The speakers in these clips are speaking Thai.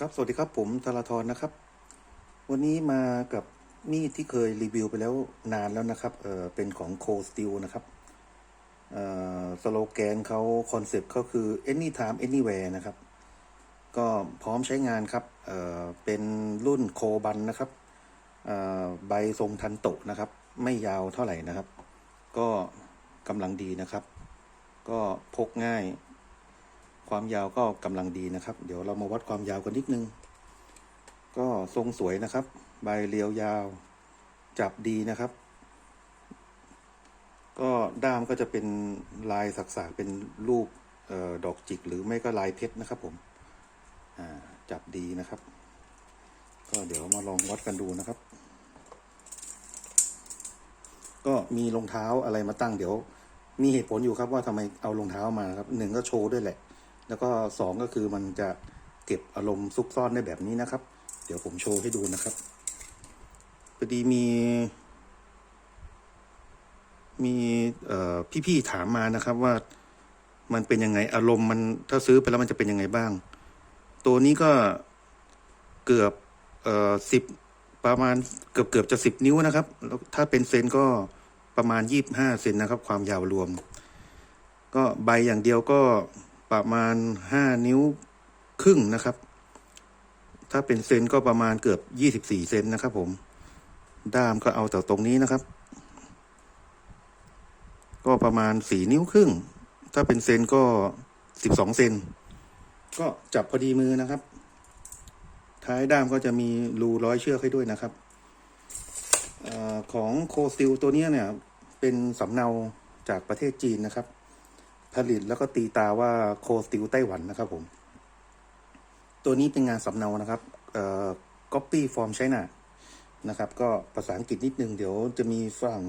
ครับ สวัสดีครับผมธราธรนะครับ วันนี้มากับมีดที่เคยรีวิวไปแล้วนานแล้วนะครับเออเป็นของโคสติลนะครับเอ่อสโลแกนเขาคอนเซปต์เขาคือ anytime anywhere นะครับ ก็พร้อมใช้งานครับเออเป็นรุ่นโคบันนะครับเอ่อใบทรงทันโตะนะครับ ไม่ยาวเท่าไหร่นะครับ ก็กำลังดีนะครับ ก็พกง่าย ความยาวก็กำลังดีนะครับ เดี๋ยวเรามาวัดความยาวกันนิดนึง ก็ทรงสวยนะครับ ใบเรียวยาว จับดีนะครับ ก็ด้ามก็จะเป็นลายสักๆเป็นรูปออดอกจิกหรือไม่ก็ลายเพชรนะครับ ผมจับดีนะครับ ก็เดี๋ยวมาลองวัดกันดูนะครับ ก็มีรองเท้าอะไรมาตั้งเดี๋ยว มีเหตุผลอยู่ครับว่าทำไมเอารองเท้ามาครับหนึ่งก็โชว์ด้วยแหละ แล้วก็สองก็คือมันจะเก็บอารมณ์ซุกซ่อนได้แบบนี้นะครับ เดี๋ยวผมโชว์ให้ดูนะครับพอดีมี มีพี่ๆถามมานะครับว่ามันเป็นยังไงอารมณ์มันถ้าซื้อไปแล้วมันจะเป็นยังไงบ้าง ตัวนี้ก็เกือบเอ่อสิบประมาณเกือบเกือบจะสิบนิ้วนะครับแล้วถ้าเป็นเซนก็ประมาณยี่บห้าเซนนะครับ ความยาวรวม ก็ใบอย่างเดียวก็ ประมาณห้านิ้วครึ่งนะครับ ถ้าเป็นเซนก็ประมาณเกือบยี่สิบสี่เซนนะครับ ผม ด้ามก็เอาแต่ตรงนี้นะครับ ก็ประมาณสี่นิ้วครึ่ง ถ้าเป็นเซนก็สิบสองเซน ก็จับพอดีมือนะครับ ท้ายด้ามก็จะมีรูร้อยเชือกให้ด้วยนะครับอของโคซิลตัวนี้เนี่ย เป็นสำเนาจากประเทศจีนนะครับ ผลิตแล้วก็ตีตาว่าโคสติลไต้หวันนะครับผม ตัวนี้เป็นงานสำเนานะครับเอ่อ copy from China นะครับ ก็ภาษาอังกฤษนิดนึง เดี๋ยวจะมีฝรั่ง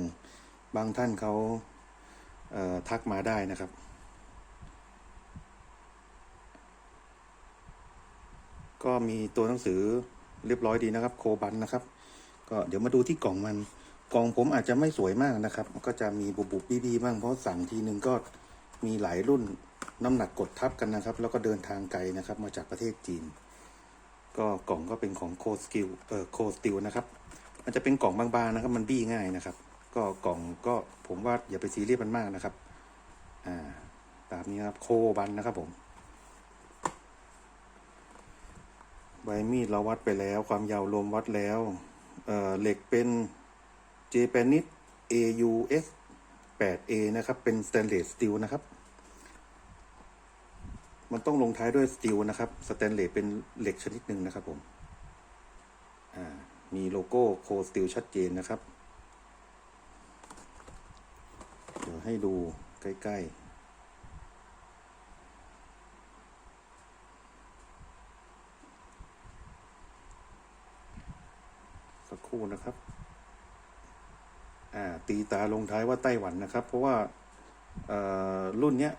บางท่านเขาเอ่อทักมาได้นะครับ ก็มีตัวหนังสือเรียบร้อยดีนะครับ โคบันนะครับ ก็เดี๋ยวมาดูที่กล่องมัน กล่องผมอาจจะไม่สวยมากนะครับ ก็จะมีบุบบุบบีบี้บ้างเพราะสั่งทีนึงก็ มีหลายรุ่นน้ำหนักกดทับกันนะครับ แล้วก็เดินทางไกลนะครับ มาจากประเทศจีน ก็กล่องก็เป็นของโคสกิลเอ่อโคสติลนะครับ มันจะเป็นกล่องบางๆนะครับ มันบี้ง่ายนะครับ ก็กล่องก็ผมว่าอย่าไปซีเรียสมันมากนะครับ อ่าตามนี้ครับโคบันนะครับผมใบมีดเราวัดไปแล้ว ความยาวรวมวัดแล้วเอ่อเหล็กเป็น j a p a n e s AUS 8A นะครับ เป็น stainless steel นะครับ มันต้องลงท้ายด้วยสตีลนะครับ สแตนเลสเป็นเหล็กชนิดหนึ่งนะครับผมมีโลโก้โคสตีลชัดเจนนะครับ เดี๋ยวให้ดูใกล้ ๆสักครู่นะครับ ตาลงท้ายว่าไต้หวันนะครับ เพราะว่ารุ่นเนี้ย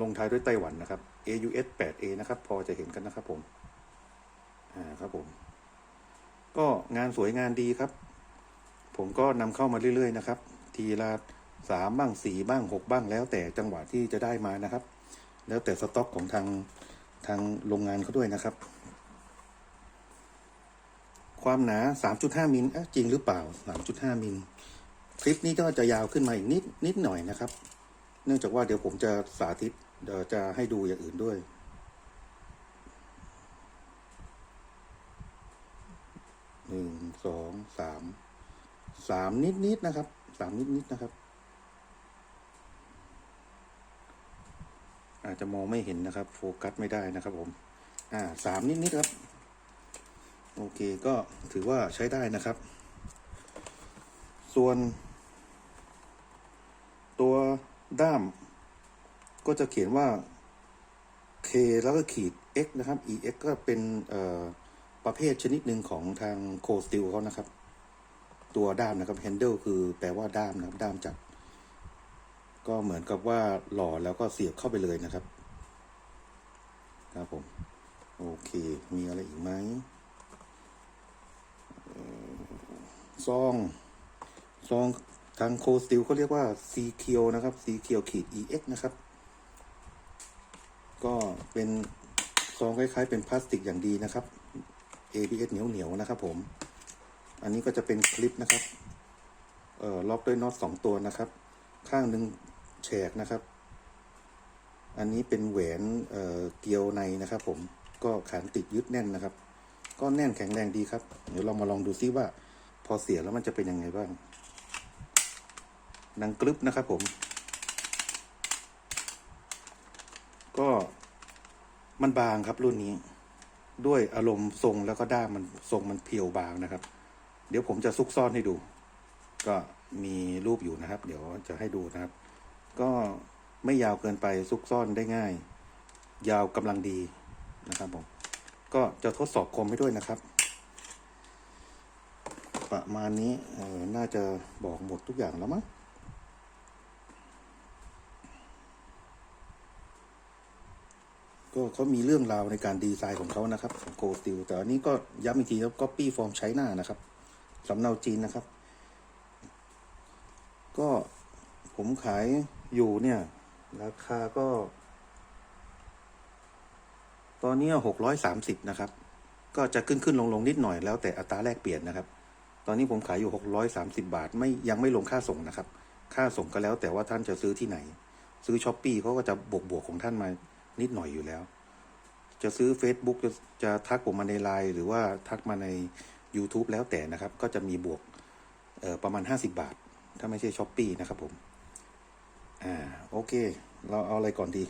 ลงท้ายด้วยไต้หวันนะครับ AUS 8A นะครับ พอจะเห็นกันนะครับผมอ่าครับผม ก็งานสวยงานดีครับ ผมก็นำเข้ามาเรื่อยๆนะครับ ทีละสามบ้างสี่บ้างหกบ้างแล้วแต่จังหวะที่จะได้มานะครับ แล้วแต่สต็อกของทางทางโรงงานเขาด้วยนะครับ ความหนา 3.5มิลเอ๊ะจริงหรือเปล่า 3.5มิล คลิปนี้ก็จะยาวขึ้นมาอีกนิดนิดหน่อยนะครับ เนื่องจากว่าเดี๋ยวผมจะสาธิตเดี๋ยวจะให้ดูอย่างอื่นด้วย หนึ่งสองสามสามนิดนิดนะครับสามนิดนิดนะครับ อาจจะมองไม่เห็นนะครับ โฟกัสไม่ได้นะครับผม อ่าสามนิดนิดครับ โอเคก็ถือว่าใช้ได้นะครับ ส่วน ตัวด้ามก็จะเขียนว่า K แล้วก็ขีด X นะครับ EX ก็เป็นประเภทชนิดหนึ่งของทางโคสติลเขานะครับ ตัวด้ามนะครับ handle คือแปลว่าด้ามนะครับ ด้ามจับ ก็เหมือนกับว่าหล่อแล้วก็เสียบเข้าไปเลยนะครับ ครับผม โอเค มีอะไรอีกไหมซอง ซอง ทางโคสติลเขาเรียกว่า C เคียวนะครับ C เคียวขีด EX นะครับ ก็เป็นซองคล้ายๆเป็นพลาสติกอย่างดีนะครับ ABS เหนียวๆนะครับผม อันนี้ก็จะเป็นคลิปนะครับ เอ่อล็อกด้วยน็อตสองตัวนะครับ ข้างหนึ่งแฉกนะครับ อันนี้เป็นแหวนเอ่อเกลียวในนะครับผม ก็ขานติดยึดแน่นนะครับ ก็แน่นแข็งแรงดีครับ เดี๋ยวเรามาลองดูซิว่า พอเสียแล้วมันจะเป็นยังไงบ้าง หนังกรึบนะครับผม ก็มันบางครับรุ่นนี้ ด้วยอารมณ์ทรงแล้วก็ด้ามมันทรงมันเพียวบางนะครับ เดี๋ยวผมจะซุกซ่อนให้ดู ก็มีรูปอยู่นะครับ เดี๋ยวจะให้ดูนะครับ ก็ไม่ยาวเกินไปซุกซ่อนได้ง่าย ยาวกำลังดีนะครับผมก็จะทดสอบคมให้ด้วยนะครับ ประมาณนี้น่าจะบอกหมดทุกอย่างแล้วมั้ง ก็เขามีเรื่องราวในการดีไซน์ของเขานะครับของโกสติลแต่อันนี้ก็ย้ำอีกทีครับก็ปี้ฟอร์มใช้หน้านะครับสำเนาจีนนะครับ ก็ผมขายอยู่เนี่ย ราคาก็ ตอนนี้หกร้อยสามสิบนะครับ ก็จะขึ้นขึ้นลงลงนิดหน่อยแล้วแต่อัตราแลกเปลี่ยนนะครับ ตอนนี้ผมขายอยู่หกร้อยสามสิบาท ไม่ยังไม่ลงค่าส่งนะครับ ค่าส่งก็แล้วแต่ว่าท่านจะซื้อที่ไหน ซื้อช้อปปี้เขาก็จะบวกบวกของท่านมา นิดหน่อยอยู่แล้ว จะซื้อ Facebook จะจะทักผมมาในไลน์หรือว่าทักมาใน YouTube แล้วแต่นะครับ ก็จะมีบวกประมาณ 50 บาท ถ้าไม่ใช่ช้อปปีนะครับผม อ่า โอเค เราเอาอะไรก่อนดี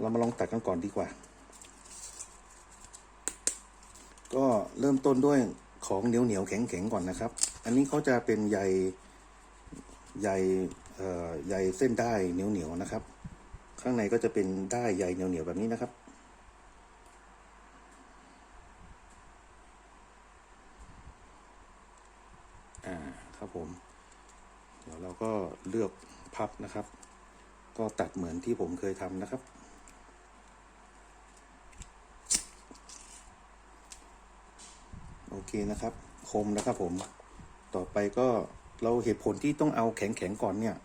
เรามาลองตัดกันก่อนดีกว่า ก็เริ่มต้นด้วยของเหนียวเหนียวแข็งแข็งก่อนนะครับ อันนี้เขาจะเป็นใยใยเออใยเส้นได้เหนียวเหนียวนะครับ ข้างในก็จะเป็นได้ใยเหนียวเหนียวๆแบบนี้นะครับ อ่าครับผม เดี๋ยวเราก็เลือกพับนะครับ ก็ตัดเหมือนที่ผมเคยทำนะครับโอเคนะครับ คมนะครับผม ต่อไปก็เราเหตุผลที่ต้องเอาแข็งๆก่อนเนี่ย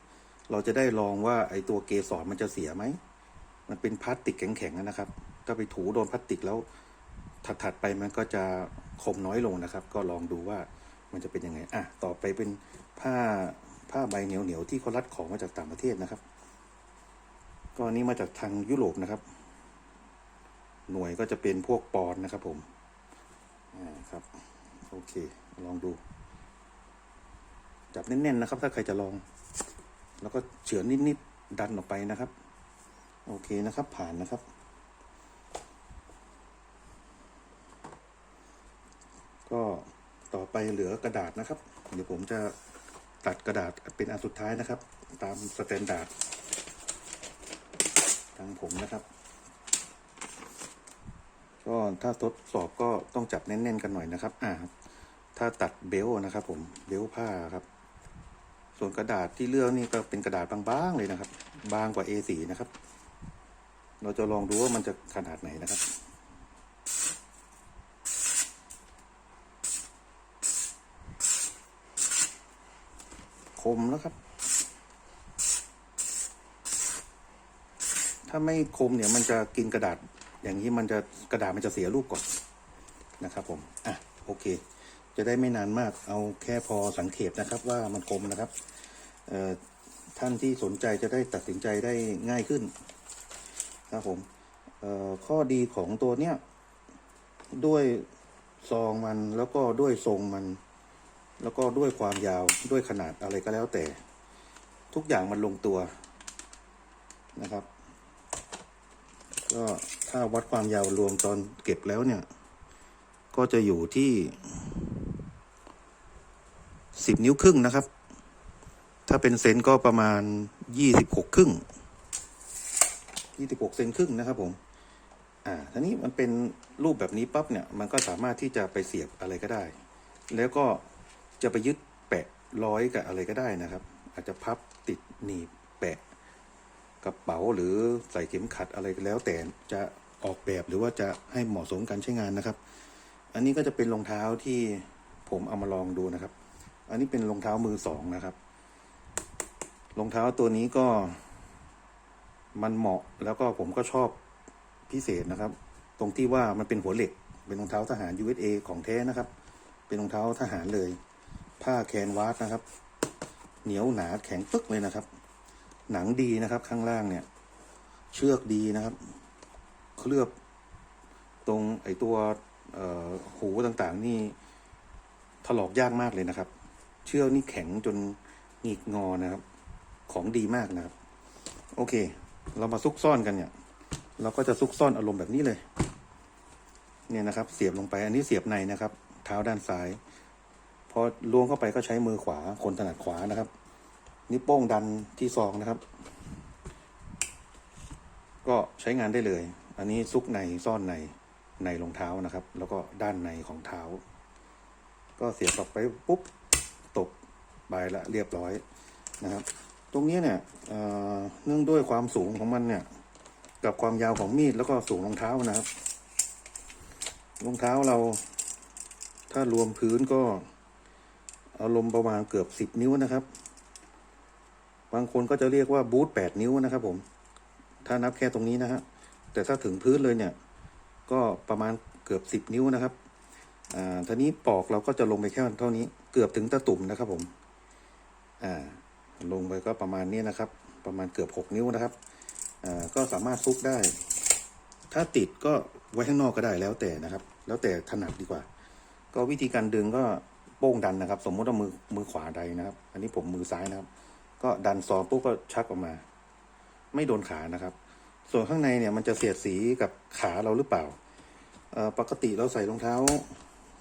เราจะได้ลองว่าไอตัวเกสรมันจะเสียไหม มันเป็นพลาสติกแข็งๆนะครับ ถ้าไปถูโดนพลาสติกแล้วถัดๆไปมันก็จะคมน้อยลงนะครับ ก็ลองดูว่ามันจะเป็นยังไง อะ ต่อไปเป็นผ้าผ้าใบเหนียวๆที่เขารัดของมาจากต่างประเทศนะครับ ก็อันนี้มาจากทางยุโรปนะครับ หน่วยก็จะเป็นพวกปอนนะครับผม อ่าครับ โอเค ลองดู จับแน่นๆนะครับ ถ้าใครจะลอง แล้วก็เฉือนนิดๆดันออกไปนะครับ โอเคนะครับ ผ่านนะครับ ก็ต่อไปเหลือกระดาษนะครับ เดี๋ยวผมจะตัดกระดาษเป็นอันสุดท้ายนะครับ ตามสแตนดาร์ดทางผมนะครับ ก็ถ้าทดสอบก็ต้องจับแน่นๆกันหน่อยนะครับ อ่า ถ้าตัดเบลนะครับผมเบลผ้าครับ ส่วนกระดาษที่เลือกนี่ก็เป็นกระดาษบางๆเลยนะครับ บางกว่า A4 นะครับ เราจะลองดูว่ามันจะขนาดไหนนะครับคมแล้วครับ ถ้าไม่คมเนี่ยมันจะกินกระดาษ อย่างนี้มันจะกระดาษมันจะเสียรูปก่อนนะครับผม อะ โอเค จะได้ไม่นานมากเอาแค่พอสังเกตนะครับว่ามันคมนะครับท่านที่สนใจจะได้ตัดสินใจได้ง่ายขึ้นครับผมข้อดีของตัวเนี้ยด้วยซองมันแล้วก็ด้วยทรงมัน แล้วก็ด้วยความยาวด้วยขนาดอะไรก็แล้วแต่ ทุกอย่างมันลงตัวนะครับ ก็ถ้าวัดความยาวรวมตอนเก็บแล้วเนี่ย ก็จะอยู่ที่ สิบนิ้วครึ่งนะครับ ถ้าเป็นเซนก็ประมาณยี่สิบหกครึ่งยี่สิบหกเซนครึ่งนะครับ ผม อ่าทีนี้มันเป็นรูปแบบนี้ปั๊บเนี่ย มันก็สามารถที่จะไปเสียบอะไรก็ได้ แล้วก็จะไปยึดแปะร้อยกับอะไรก็ได้นะครับ อาจจะพับติดหนีบแปะกระเป๋าหรือใส่เข็มขัดอะไรก็แล้ว แต่จะออกแบบหรือว่าจะให้เหมาะสมการใช้งานนะครับ อันนี้ก็จะเป็นรองเท้าที่ผมเอามาลองดูนะครับ อันนี้เป็นรองเท้ามือสองนะครับ รองเท้าตัวนี้ก็ มันเหมาะแล้วก็ผมก็ชอบพิเศษนะครับ ตรงที่ว่ามันเป็นหัวเหล็ก เป็นรองเท้าทหาร USA ของแท้นะครับ เป็นรองเท้าทหารเลย ผ้าแคนวาสนะครับ เหนียวหนาแข็งปึกเลยนะครับ หนังดีนะครับข้างล่างเนี่ย เชือกดีนะครับ เคลือบตรงไอตัวหูต่างๆนี่ถลอกยากมากเลยนะครับ เชือกนี่แข็งจนหงิกงอนะครับ ของดีมากนะครับ โอเค เรามาซุกซ่อนกันเนี่ย เราก็จะซุกซ่อนอารมณ์แบบนี้เลย เนี่ยนะครับ เสียบลงไป อันนี้เสียบในนะครับ เท้าด้านซ้าย พอล้วงเข้าไปก็ใช้มือขวา คนถนัดขวานะครับ นิ้วโป้งดันที่ซองนะครับ ก็ใช้งานได้เลย อันนี้ซุกในซ่อนในในรองเท้านะครับ แล้วก็ด้านในของเท้า ก็เสียบกลับไปปุ๊บ กไปละเรียบร้อยนะครับ ตรงนี้เนี่ยเอ่อเนื่องด้วยความสูงของมันเนี่ย กับความยาวของมีดแล้วก็สูงรองเท้านะครับรองเท้าเรา ถ้ารวมพื้นก็อารมณ์ประมาณเกือบสิบนิ้วนะครับ บางคนก็จะเรียกว่าบูทแปดนิ้วนะครับ ผม ถ้านับแค่ตรงนี้นะฮะแต่ถ้าถึงพื้นเลยเนี่ย ก็ประมาณเกือบสิบนิ้วนะครับอ่าทีนี้ปอกเราก็จะลงไปแค่เท่านี้ เกือบถึงตะตุ่มนะครับ ผม อ่าลงไปก็ประมาณนี้นะครับ ประมาณเกือบหกนิ้วนะครับอ่าก็สามารถซุกได้ ถ้าติดก็ไว้ข้างนอกก็ได้แล้วแต่นะครับ แล้วแต่ถนัดดีกว่า ก็วิธีการดึงก็โป้งดันนะครับ สมมติว่ามือมือขวาใดนะครับ อันนี้ผมมือซ้ายนะครับ ก็ดันซองปุ๊บก็ชักออกมา ไม่โดนขานะครับ ส่วนข้างในเนี่ยมันจะเสียดสีกับขาเราหรือเปล่าปกติเราใส่รองเท้า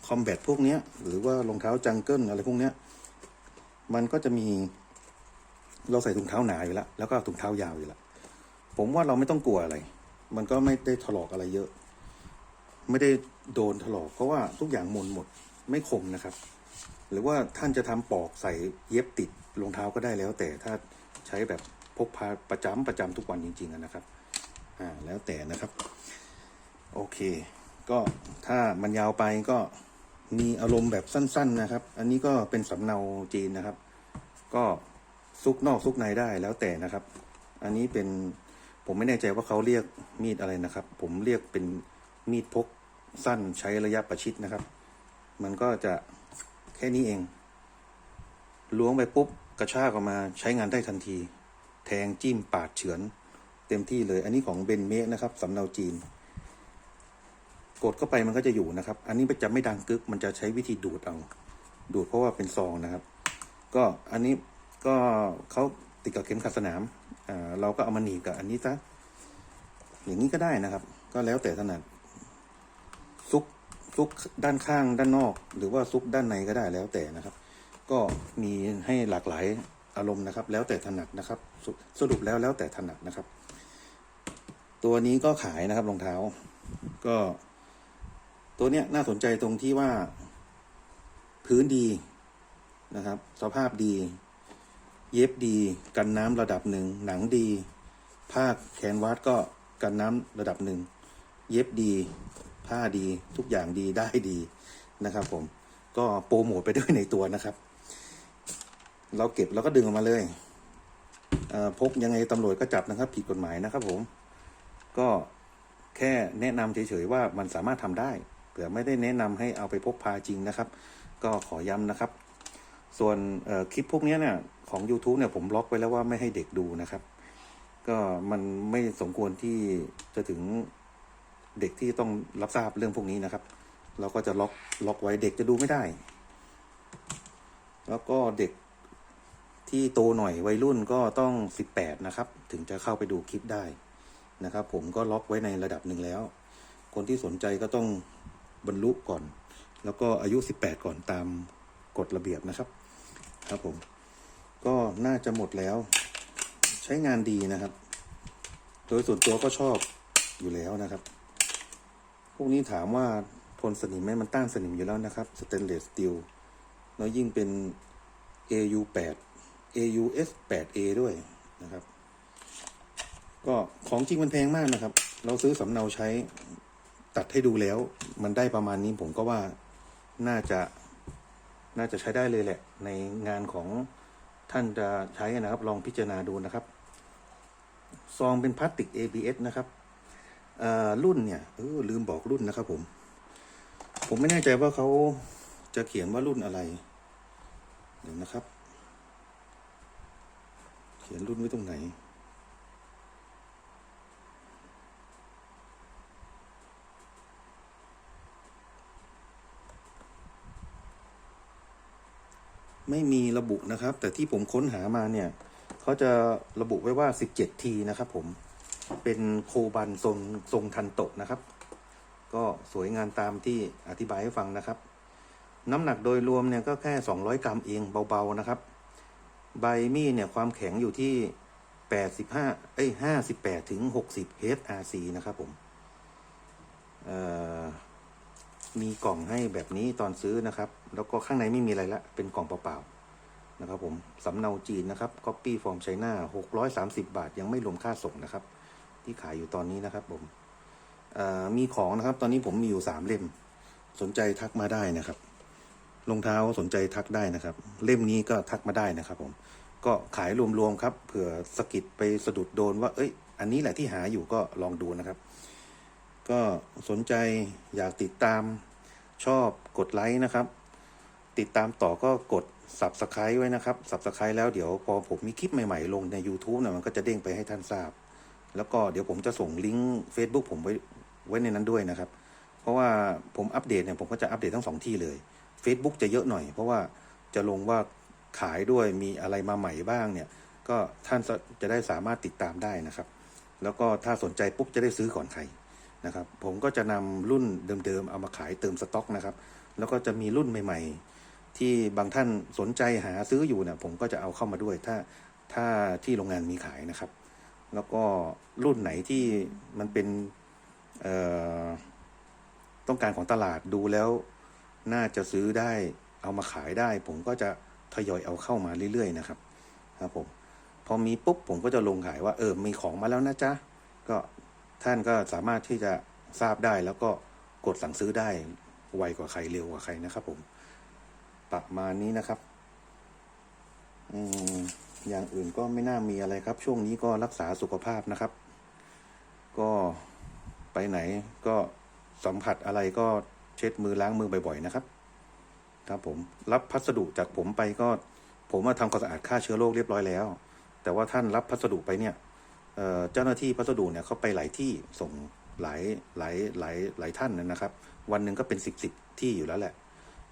คอมแบทพวกนี้หรือว่ารองเท้าจังเกิลอะไรพวกนี้ มันก็จะมี เราใส่ถุงเท้าหนาอยู่แล้ว แล้วก็ถุงเท้ายาวอยู่แล้ว ผมว่าเราไม่ต้องกลัวอะไร มันก็ไม่ได้ถลอกอะไรเยอะ ไม่ได้โดนถลอกเพราะว่าทุกอย่างมนหมดไม่คมนะครับ หรือว่าท่านจะทำปอกใส่เย็บติดรองเท้าก็ได้แล้ว แต่ถ้าใช้แบบพกพาประจำประจำทุกวันจริงๆนะครับ อ่าแล้วแต่นะครับ โอเค ก็ถ้ามันยาวไปก็ มีอารมณ์แบบสั้น ๆนะครับ อันนี้ก็เป็นสำเนาจีนนะครับ ก็ซุกนอกซุกในได้แล้วแต่นะครับ อันนี้เป็นผมไม่แน่ใจว่าเขาเรียกมีดอะไรนะครับ ผมเรียกเป็นมีดพกสั้นใช้ระยะประชิดนะครับ มันก็จะแค่นี้เอง ล้วงไปปุ๊บกระชากออกมาใช้งานได้ทันที แทงจิ้มปาดเฉือน เต็มที่เลย อันนี้ของเบนเมกนะครับสำเนาจีน กดเข้าไปมันก็จะอยู่นะครับ อันนี้จะไม่ดังกึก มันจะใช้วิธีดูดเอา ดูดเพราะว่าเป็นซองนะครับ ก็อันนี้ก็เขาติดกับเข็มขัดสนามอ่าเราก็เอามาหนีบกับอันนี้ซะ อย่างนี้ก็ได้นะครับ ก็แล้วแต่ถนัดซุกซุกด้านข้างด้านนอก หรือว่าซุกด้านในก็ได้แล้วแต่นะครับ ก็มีให้หลากหลายอารมณ์นะครับ แล้วแต่ถนัดนะครับสสรุปแล้วแล้วแต่ถนัดนะครับ ตัวนี้ก็ขายนะครับรองเท้า ก็ ตัวเนี้ยน่าสนใจตรงที่ว่า พื้นดีนะครับ สภาพดี เย็บดี กันน้ำระดับหนึ่ง หนังดี ผ้าแคนวาสก็กันน้ำระดับหนึ่ง เย็บดี ผ้าดี ทุกอย่างดีได้ดีนะครับ ผม ก็โปรโมทไปด้วยในตัวนะครับ เราเก็บแล้วก็ดึงออกมาเลยเพกยังไงตำรวจก็จับนะครับ ผิดกฎหมายนะครับผม ก็แค่แนะนำเฉยๆว่ามันสามารถทำได้ ผื่อไม่ได้แนะนำให้เอาไปพกพาจริงนะครับ ก็ขอย้ำนะครับ ส่วนคลิปพวกนี้เนี่ยของ YouTube เนี่ยผมบล็อกไว้แล้วว่าไม่ให้เด็กดูนะครับ ก็มันไม่สมควรที่จะถึงเด็กที่ต้องรับทราบเรื่องพวกนี้นะครับ เราก็จะล็อกล็อกไว้เด็กจะดูไม่ได้ แล้วก็เด็กที่โตหน่อยวัยรุ่นก็ต้อง 18 นะครับ ถึงจะเข้าไปดูคลิปได้นะครับ ผมก็ล็อกไว้ในระดับหนึ่งแล้ว คนที่สนใจก็ต้อง บรรลุก่อน แล้วก็อายุ 18 ก่อนตามกฎระเบียบนะครับ ครับผม ก็น่าจะหมดแล้ว ใช้งานดีนะครับ โดยส่วนตัวก็ชอบอยู่แล้วนะครับ พวกนี้ถามว่าทนสนิมไหมมันต้านสนิมอยู่แล้วนะครับสเตนเลสสตีลแล้วยิ่งเป็น AU 8 AUS 8A ด้วยนะครับ ก็ของจริงมันแพงมากนะครับ เราซื้อสำเนาใช้ ตัดให้ดูแล้ว มันได้ประมาณนี้ผมก็ว่าน่าจะน่าจะใช้ได้เลยแหละ ในงานของท่านจะใช้นะครับ ลองพิจารณาดูนะครับ ซองเป็นพลาสติก ABS นะครับรุ่นเนี่ยเออลืมบอกรุ่นนะครับผม ผมไม่แน่ใจว่าเขาจะเขียนว่ารุ่นอะไร เดี๋ยวนะครับ เขียนรุ่นไว้ตรงไหน ไม่มีระบุนะครับ แต่ที่ผมค้นหามาเนี่ยเขาจะระบุไว้ว่า 17 ทีนะครับผมเป็นโคบันทรงทรงทันโตะนะครับ ก็สวยงามตามที่อธิบายให้ฟังนะครับ น้ำหนักโดยรวมเนี่ยก็แค่ 200 กรัมเองเบาๆนะครับ ใบมีดเนี่ยความแข็งอยู่ที่ 85 เอ้ย 58 ถึง 60 HRC นะครับผมเอ่อ มีกล่องให้แบบนี้ตอนซื้อนะครับ แล้วก็ข้างในไม่มีอะไรละ เป็นกล่องเปล่าๆนะครับผมสำเนาจีนนะครับ Copy from China 630 บาท ยังไม่รวมค่าส่งนะครับ ที่ขายอยู่ตอนนี้นะครับผมอ่อมีของนะครับ ตอนนี้ผมมีอยู่สามเล่ม สนใจทักมาได้นะครับรองเท้าสนใจทักได้นะครับ เล่มนี้ก็ทักมาได้นะครับ ผม ก็ขายรวมๆครับเผื่อสกิดไปสะดุดโดนว่า เอ้ย อันนี้แหละที่หาอยู่ก็ลองดูนะครับ ก็สนใจอยากติดตาม ชอบกดไลค์นะครับ ติดตามต่อก็กด subscribe ไว้นะครับ subscribe แล้วเดี๋ยวพอผมมีคลิปใหม่ๆ ลงใน YouTube เนี่ยมันก็จะเด้งไปให้ท่านทราบ แล้วก็เดี๋ยวผมจะส่งลิงก์ Facebook ผมไว้ไว้ในนั้นด้วยนะครับ เพราะว่าผมอัปเดตเนี่ยผมก็จะอัปเดตทั้งสองที่เลย Facebook จะเยอะหน่อย เพราะว่าจะลงว่าขายด้วยมีอะไรมาใหม่บ้างเนี่ยก็ท่านจะได้สามารถติดตามได้นะครับ แล้วก็ถ้าสนใจปุ๊บจะได้ซื้อก่อนใคร นะครับ ผมก็จะนำรุ่นเดิมๆเอามาขายเติมสต็อกนะครับ แล้วก็จะมีรุ่นใหม่ ๆ ที่บางท่านสนใจหาซื้ออยู่เนี่ยผมก็จะเอาเข้ามาด้วยถ้าถ้าที่โรงงานมีขายนะครับ แล้วก็รุ่นไหนที่มันเป็นต้องการของตลาดดูแล้ว น่าจะซื้อได้เอามาขายได้ ผมก็จะทยอยเอาเข้ามาเรื่อยๆนะครับครับผมพอมีปุ๊บผมก็จะลงขายว่าเออมีของมาแล้วนะจ๊ะก็ ท่านก็สามารถที่จะทราบได้แล้วก็กดสั่งซื้อได้ไวกว่าใครเร็วกว่าใครนะครับ ผม ประมาณนี้นะครับอืมอย่างอื่นก็ไม่น่ามีอะไรครับ ช่วงนี้ก็รักษาสุขภาพนะครับ ก็ไปไหนก็สัมผัสอะไรก็เช็ดมือล้างมือบ่อย ๆ นะครับ ครับผมรับพัสดุจากผมไปก็ ผมมาทำความสะอาดฆ่าเชื้อโรคเรียบร้อยแล้ว แต่ว่าท่านรับพัสดุไปเนี่ย เจ้าหน้าที่พัสดุเนี่ยเขาไปหลายที่ส่งหลายหลายหลายหลายท่านนะครับ วันหนึ่งก็เป็นสิบสิบที่อยู่แล้วแหละ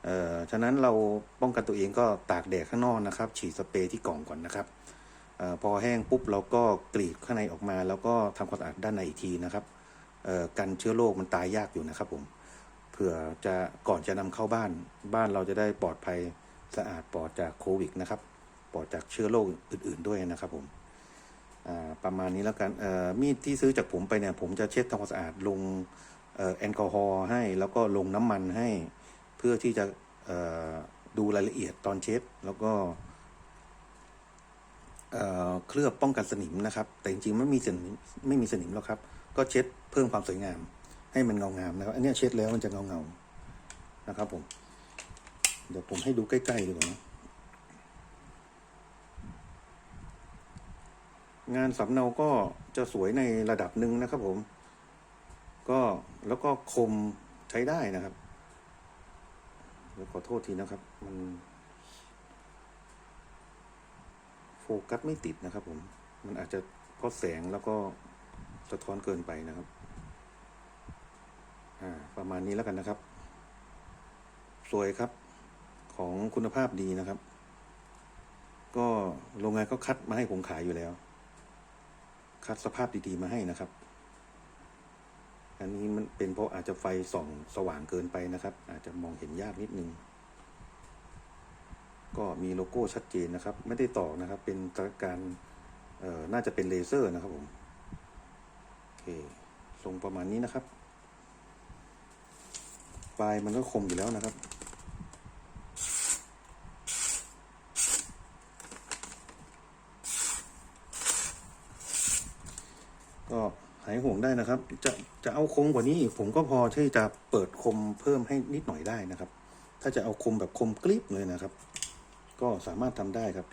เอ่อฉะนั้นเราป้องกันตัวเองก็ตากแดดข้างนอกนะครับ ฉีดสเปรย์ที่กล่องก่อนนะครับเออพอแห้งปุ๊บเราก็กรีดข้างในออกมา แล้วก็ทำความสะอาดด้านในอีกทีนะครับเอ่อกันเชื้อโรคมันตายยากอยู่นะครับผมเผื่อจะก่อนจะนำเข้าบ้าน บ้านเราจะได้ปลอดภัยสะอาดปลอดจากโควิดนะครับ ปลอดจากเชื้อโรคอื่น ๆด้วยนะครับผม ประมาณนี้แล้วกันมีดที่ซื้อจากผมไปเนี่ย ผมจะเช็ดทำความสะอาดลงแอลกอฮอล์ให้ แล้วก็ลงน้ำมันให้ เพื่อที่จะดูรายละเอียดตอนเช็ด แล้วก็เคลือบป้องกันสนิมนะครับ แต่จริงๆไม่มีสนิมไม่มีสนิมหรอกครับ ก็เช็ดเพิ่มความสวยงาม ให้มันเงางามนะครับ อันนี้เช็ดแล้วมันจะเงาเงานะครับผม เดี๋ยวผมให้ดูใกล้ๆดีกว่านะ งานสำเนาก็จะสวยในระดับหนึ่งนะครับผม ก็แล้วก็คมใช้ได้นะครับเดี๋ยวขอโทษทีนะครับ มัน โฟกัสไม่ติดนะครับผม มันอาจจะเพราะแสงแล้วก็สะท้อนเกินไปนะครับ อ่า ประมาณนี้แล้วกันนะครับ สวยครับ ของคุณภาพดีนะครับ ก็โรงงานก็คัดมาให้ผมขายอยู่แล้ว คัดสภาพดีๆมาให้นะครับ อันนี้มันเป็นเพราะอาจจะไฟส่องสว่างเกินไปนะครับ อาจจะมองเห็นยากนิดนึง ก็มีโลโก้ชัดเจนนะครับ ไม่ได้ต่อนะครับ เป็นการเอ่อน่าจะเป็นเลเซอร์นะครับผมโอเคทรงประมาณนี้นะครับ ปลายมันก็คมอยู่แล้วนะครับ ก็หายห่วง ได้นะครับ จะจะเอาคมกว่านี้อีกผมก็พอที่จะเปิดคมเพิ่มให้นิดหน่อยได้นะครับ ถ้าจะเอาคมแบบคมกริบเลยนะครับ ก็สามารถทำได้ครับ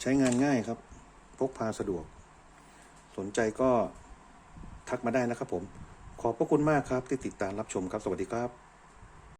ใช้งานง่ายครับ พกพาสะดวก สนใจก็ทักมาได้นะครับผม ขอบพระคุณมากครับที่ติดตามรับชมครับ สวัสดีครับ